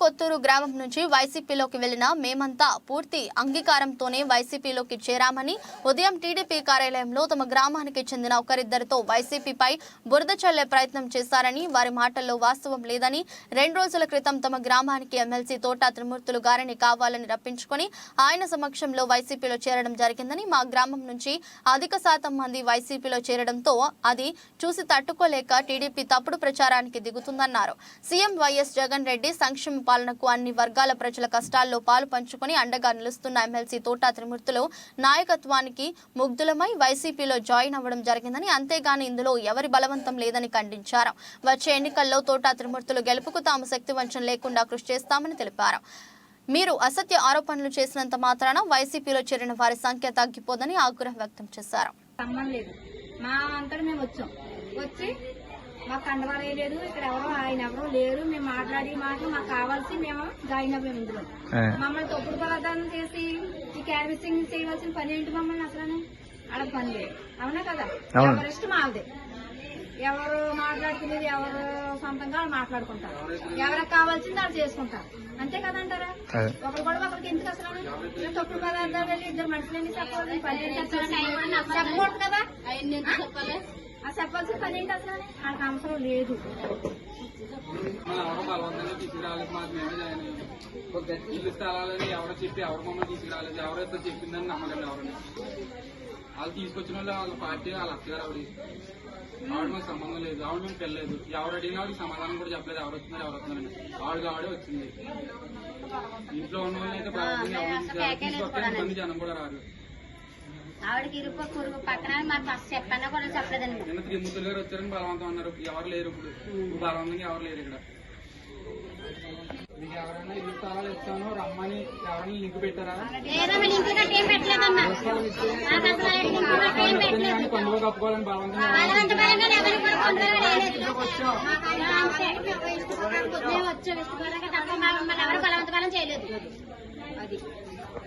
కొత్తూరు గ్రామం నుంచి వైసీపీలోకి వెళ్ళిన మేమంతా పూర్తి అంగీకారంతోనే వైసీపీలోకి చేరామని ఉదయం టీడీపీ కార్యాలయంలో తమ గ్రామానికి చెందిన ఒకరిద్దరితో వైసీపీపై బురద చల్లే ప్రయత్నం చేశారని వారి మాటల్లో వాస్తవం లేదని రెండు రోజుల క్రితం తమ గ్రామానికి ఎమ్మెల్సీ తోటా త్రిమూర్తులు గారిని కావాలని రప్పించుకొని ఆయన సమక్షంలో వైసీపీలో చేరడం జరిగిందని మా గ్రామం నుంచి అధిక శాతం మంది వైసీపీలో చేరడంతో అది చూసి తట్టుకోలేక టీడీపీ తప్పుడు ప్రచారానికి దిగుతుందన్నారు. సీఎం వైఎస్ జగన్ రెడ్డి సంక్షేమ పాలనకు అన్ని వర్గాల ప్రజల కష్టాల్లో పాలు పంచుకొని అండగా నిలుస్తున్న ఎమ్మెల్సీ తోటా త్రిమూర్తులు నాయకత్వానికి ముగ్ధులమై వైసీపీలో జాయిన్ అవ్వడం జరిగిందని అంతేగాని ఇందులో ఎవరి బలవంతం లేదని ఖండించారు. వచ్చే ఎన్నికల్లో తోటా త్రిమూర్తులు గెలుపుకు తాము శక్తి వంచన లేకుండా కృషి చేస్తామని తెలిపారు. మీరు అసత్య ఆరోపణలు చేసినంత మాత్రాన వైసీపీలో చేరిన వారి సంఖ్య తగ్గిపోదని ఆగ్రహం వ్యక్తం చేశారు. సంబంధం లేదు. మా అంతా మేము వచ్చాం. వచ్చి మాకు కండవారు వేయలేదు ఇక్కడ ఎవరో ఆయన ఎవరో లేరు. మేము మాట్లాడి మాటలు మాకు కావాల్సి మేము జాయిన్ అవ్వాము ఇందులో. మమ్మల్ని తప్పుడు పదార్థాలను చేసి ఈ క్యాన్వసింగ్ చేయవలసిన పని ఏంటి మమ్మల్ని అసలు? ఆడ పని లేదు అవునా కదా? అవును. ఎవరి ఇష్టం ఆవిదే ఎవరు మాట్లాడుకునేది ఎవరు సొంతంగా వాళ్ళు మాట్లాడుకుంటారు. ఎవరికి కావాల్సింది వాళ్ళు చేసుకుంటారు. అంతే కదంటారా. ఒకరు కూడా ఒకరికి ఎందుకు అసలు? తప్పుడు పదార్థాలు వెళ్ళి ఇద్దరు మనుషులని చెప్పాలి? చెప్పకూడదు కదా? చెప్పాల్సిన పని ఏంటి అసలు? వాళ్ళకి అవసరం లేదు. బలవంతంగా తీసుకురాలేదు మాకు మేమే జాయిన్ అయ్యాం ఇల్లు స్థలాలని ఎవరో చెప్పి ఎవరు మమ్మల్ని తీసుకురాలేదు ఎవరైతే చెప్పిందని నమ్మకండి ఎవరిని. వాళ్ళు తీసుకొచ్చిన వాళ్ళు వాళ్ళ పార్టీ వాళ్ళ అత్తగారు ఆవిడ ఆవిడ మాకు సంబంధం లేదు. ఆవిడ మేము పెళ్ళలేదు ఎవరు అడిగినా ఆవిడకి సమాధానం కూడా చెప్పలేదు. ఎవరు వస్తున్నారు ఎవరు వస్తున్నారని. ఆవిడ ఆవిడే వచ్చింది. ఇంట్లో ఉన్న వాళ్ళు అయితే. తీసుకొస్తే మంది జనం కూడా రారు. ఆవిడకి ఇరుపు పురుగు పక్కన మాకు ఫస్ట్ చెప్పన్నా కూడా చెప్పలేదండి. నిన్న త్రిమూర్తులు గారు వచ్చారని బలవంతం అన్నారు. ఎవరు లేరు ఇప్పుడు. ఇప్పుడు బలవంతంగా ఎవరు లేరు ఇక్కడ? మీకు ఎవరైనా ఇల్లు స్థలాలు ఇస్తాను రమ్మని ఎవరైనా లింక్ పెట్టారా? లేదమ్మా లింక్ గట్ట ఏం పెట్టలేదమ్మా. మాకు అసలు అలాంటి లింక్ గట్ట ఏం పెట్టలేదు. కానీ పండుగ కప్పుకోవాలని బలవంతంగా కూడా. మేము వచ్చాం. ఎవరు చేయలేదు. అది.